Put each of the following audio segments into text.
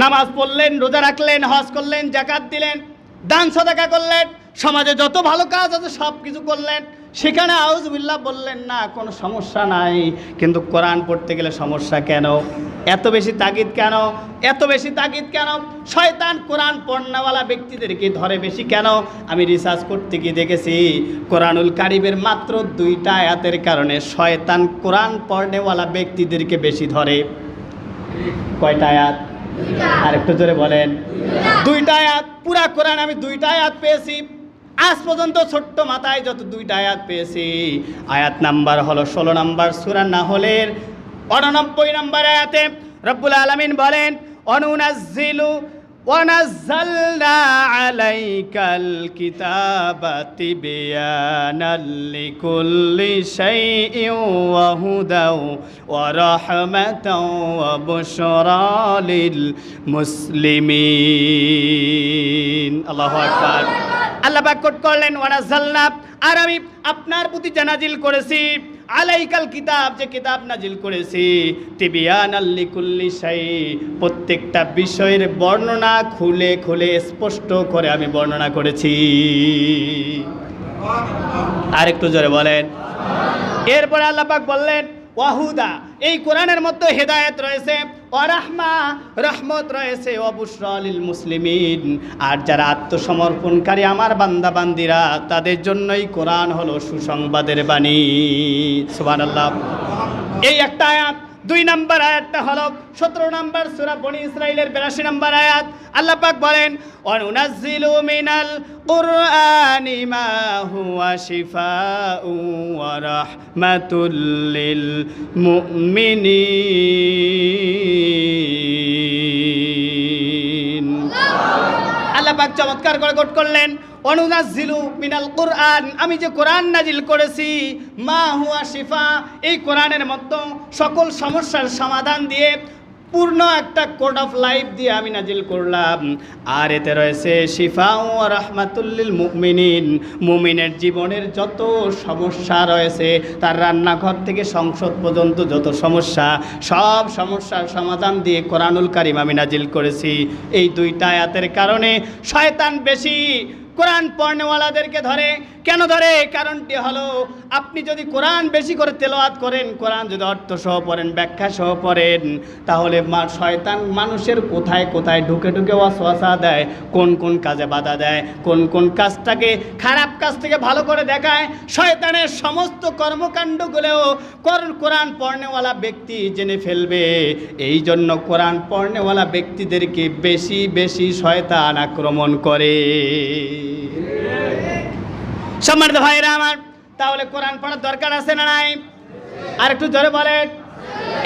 নামাজ পড়লেন, রোজা রাখলেন, হজ করলেন, জাকাত দিলেন, দান সদাকা করলেন, সমাজে যত ভালো কাজ আছে সব কিছু করলেন, সেখানে আউজবিল্লাহ বললেন, না, কোনো সমস্যা নাই। কিন্তু কোরআন পড়তে গেলে সমস্যা কেন? এত বেশি তাগিদ কেন? এত বেশি তাগিদ কেন? শয়তান কোরআন পড়নাওয়ালা ব্যক্তিদেরকে ধরে বেশি কেন? আমি রিসার্চ করতে গিয়ে দেখেছি, কোরআনুল কারিবের মাত্র দুইটা আয়াতের কারণে শয়তান কোরআন পড়নেওয়ালা ব্যক্তিদেরকে বেশি ধরে। কয়টা আয়াত? আর একটু জোরে বলেন। দুইটা আয়াত, পুরা কোরআন আমি দুইটা আয়াত পেয়েছি। আজ পর্যন্ত ছোট্ট মাথায় যত দুইটা আয়াত পেয়েছি। আয়াত নাম্বার হলো ষোলো নাম্বার সুরা নাহলের অনানব্বই নাম্বার আয়াতে রব্বুল আলমিন বলেন অনুনাজিলু ونزلنا عليك الكتاب تبيانا لكل شيء وهدى ورحمة وبشرى للمسلمين الله أكبر আল্লাহ পাক কোট করলেন ওয়ানাজালনা আর আমি আপনার প্রতি জানাজিল করেছি আলাইকাল কিতাব, যে কিতাব নাজিল করেছি তিবিয়ান আল্লি কুল্লি সাই প্রত্যেকটা বিষয়ের বর্ণনা খুলে খুলে স্পষ্ট করে আমি বর্ণনা করেছি। আর একটু জোরে বলেন। এরপরে আল্লাপাক বললেন, ওয়াহুদা, এই কোরআনের মধ্যে হেদায়েত রয়েছে। অরাহমা, রহমত রয়েছে অবুসলিল মুসলিমিন। আর যারা আত্মসমর্পণকারী আমার বান্দা বান্দিরা তাদের জন্যই কোরআন হলো সুসংবাদের বাণী। সুবহানাল্লাহ। এই একটা আয়াত দুই নাম্বার আয়াতটা হলো সতেরো নাম্বার সুরা বনি ইসরাইলের বিরাশি নাম্বার আয়াত। আল্লাহ পাক বলেন অনুনাজ্জিলু মিনাল কুরআনি মা হুয়া শিফাউ ওয়া রাহমাতুল লিল মুমিনিন। আল্লাহ পাক চমৎকার করে কোট করলেন অনুনাজিলু মিনাল কোরআন। আমি যে কোরআন নাজিল করেছি, মা হুয়া শিফা, এই কোরআনের মতো সকল সমস্যার সমাধান দিয়ে পূর্ণ একটা কোড অফ লাইফ দিয়ে আমি নাজিল করলাম। আর এতে রয়েছে শিফা ও রহমাতুল্লিল মুমিনিন। মুমিনের জীবনের যত সমস্যা রয়েছে, তার রান্নাঘর থেকে সংসদ পর্যন্ত যত সমস্যা, সব সমস্যার সমাধান দিয়ে কোরআনুল কারিম আমি নাজিল করেছি। এই দুইটা আয়াতের কারণে শয়তান বেশি কোরআন পড়নেওয়ালাদেরকে ধরে। কেন ধরে? কারণটি হলো, আপনি যদি কোরআন বেশি করে তেলাওয়াত করেন, কোরআন যদি অর্থ সহ পড়েন, ব্যাখ্যা সহ পড়েন, তাহলে শয়তান মানুষের কোথায় কোথায় ঢুকে ঢুকে ওয়াসওয়াসা দেয়, কোন কোন কাজে বাধা দেয়, কোন কোন কাজটাকে খারাপ কাজ থেকে ভালো করে দেখায়, শয়তানের সমস্ত কর্মকাণ্ডগুলোও কর- কোরআন পড়নেওয়ালা ব্যক্তি জেনে ফেলবে। এই জন্য কোরআন পড়নেওয়ালা ব্যক্তিদেরকে বেশি বেশি শয়তান আক্রমণ করে। সম্মানিত ভাইরা আমার, তাহলে কোরআন পড়ার দরকার আছে না নাই? আর একটু জোরে বলেন।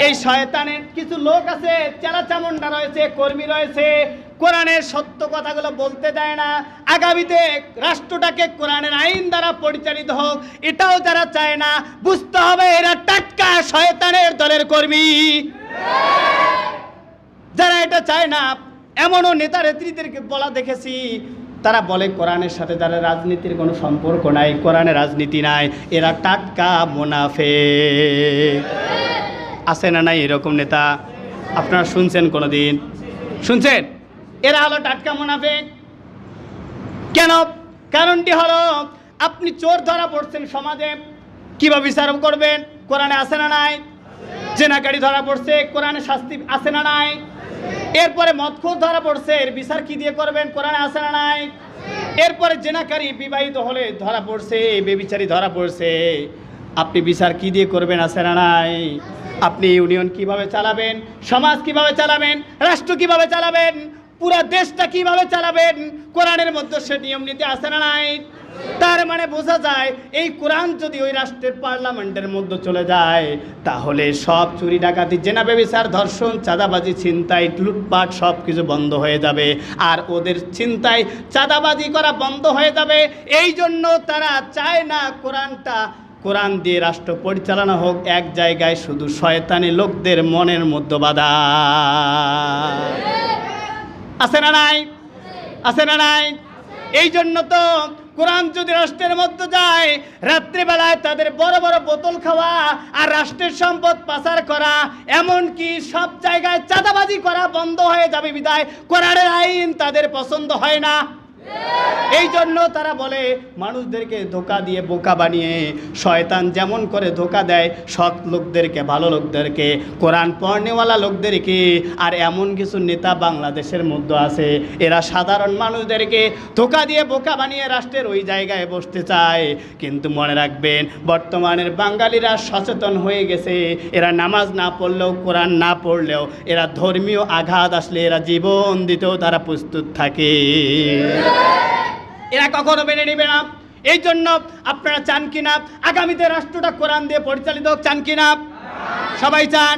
এই শয়তানের কিছু লোক আছে, চেলা চামুন্ডা রয়েছে, কর্মী রয়েছে, কোরআনের সত্য কথাগুলো বলতে দেয় না। আগামীতে রাষ্ট্রটাকে কোরআনের আইন দ্বারা পরিচালিত হোক, এটাও যারা চায় না, বুঝতে হবে এরা টাটকা শয়তানের দলের কর্মী। যারা এটা চায় না, এমনও নেতা নেত্রীদেরকে বলা দেখেছি তারা বলে, কোরআনের সাথে যারা রাজনীতির কোনো সম্পর্ক নাই, কোরআনে রাজনীতি নাই, এরা টাটকা মোনাফে আছে না নাই এরকম নেতা? আপনারা শুনছেন কোনো দিন শুনছেন? এরা হলো টাটকা মোনাফে কেন? কারণটি হলো, আপনি চোর ধরা পড়ছেন সমাজে, কীভাবে বিচার করবেন? কোরআনে আছে না নাই? জেনাকারী ধরা পড়ছে, কোরআনে শাস্তি আছে না নাই? এরপরে মদখোর ধরা পড়ছে, এর বিচার কি দিয়ে করবেন, কোরআনে আসে না নাই? এরপরে জেনাকারী বিবাহিত হলে ধরা পড়ছে, বেবিচারি ধরা পড়ছে। আপনি বিচার কি দিয়ে করবেন আসে না নাই? আপনি ইউনিয়ন কীভাবে চালাবেন, সমাজ কীভাবে চালাবেন, রাষ্ট্র কীভাবে চালাবেন পুরা দেশটা কীভাবে চালাবেন? কোরআনের মধ্যে সে নিয়ম নীতি আছে না নাই? তার মানে বোঝা যায়, এই কোরআন যদি ওই রাষ্ট্রের পার্লামেন্টের মধ্যে চলে যায়, তাহলে সব চুরি ডাকাতি, জেনা বেবিচার, ধর্ষণ, চাঁদাবাজি, ছিনতাই, লুটপাট সব কিছু বন্ধ হয়ে যাবে। আর ওদের চিন্তায় চাঁদাবাজি করা বন্ধ হয়ে যাবে। এই জন্য তারা চায় না কোরআনটা, কোরআন দিয়ে রাষ্ট্র পরিচালনা হোক, এক জায়গায় শুধু শয়তানি লোকদের মনের মধ্যে বাধা। আছে না নাই? আছে না নাই? এই জন্য তো কোরআন যদি রাষ্ট্রের মধ্যে যায়, রাত্রিবেলায় তাদের বড় বড় বোতল খাওয়া আর রাষ্ট্রের সম্পদ পাচার করা, এমনকি সব জায়গায় চাঁদাবাজি করা বন্ধ হয়ে যাবে বিদায়। কোরআনের আইন তাদের পছন্দ হয় না। এই জন্য তারা বলে, মানুষদেরকে ধোকা দিয়ে বোকা বানিয়ে, শয়তান যেমন করে ধোকা দেয়, সৎ লোকদেরকে, ভালো লোকদেরকে, কোরআন পড়নেওয়ালা লোকদেরকে, আর এমন কিছু নেতা বাংলাদেশের মধ্যে আছে, এরা সাধারণ মানুষদেরকে ধোকা দিয়ে বোকা বানিয়ে রাষ্ট্রের ওই জায়গায় বসতে চায়। কিন্তু মনে রাখবেন, বর্তমানের বাঙালিরা সচেতন হয়ে গেছে, এরা নামাজ না পড়লেও, কোরআন না পড়লেও, এরা ধর্মীয় আঘাত আসলে এরা জীবন দিতেও তারা প্রস্তুত থাকে। এরা কখনো মেনে নেবে না। এই জন্য আপনারা চান কিনা? আগামীতে রাষ্ট্রটা কোরআন দিয়ে পরিচালিত হোক, চান কিনা? সবাই চান?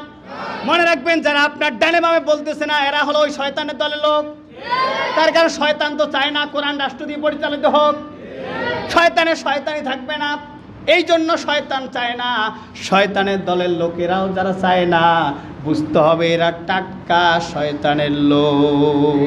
মনে রাখবেন, যারা আপনার ডানে বামে বলতেছে না, এরা হলো ওই শয়তানের দলের লোক। তার কারণ শয়তান তো চায় না কোরআন রাষ্ট্র দিয়ে পরিচালিত হোক। শয়তানের শয়তানি থাকবে না। এই জন্য শয়তান চায় না। শয়তানের দলের লোকেরাও যারা চায় না, বুঝতে হবে এরা টাটকা শয়তানের লোক।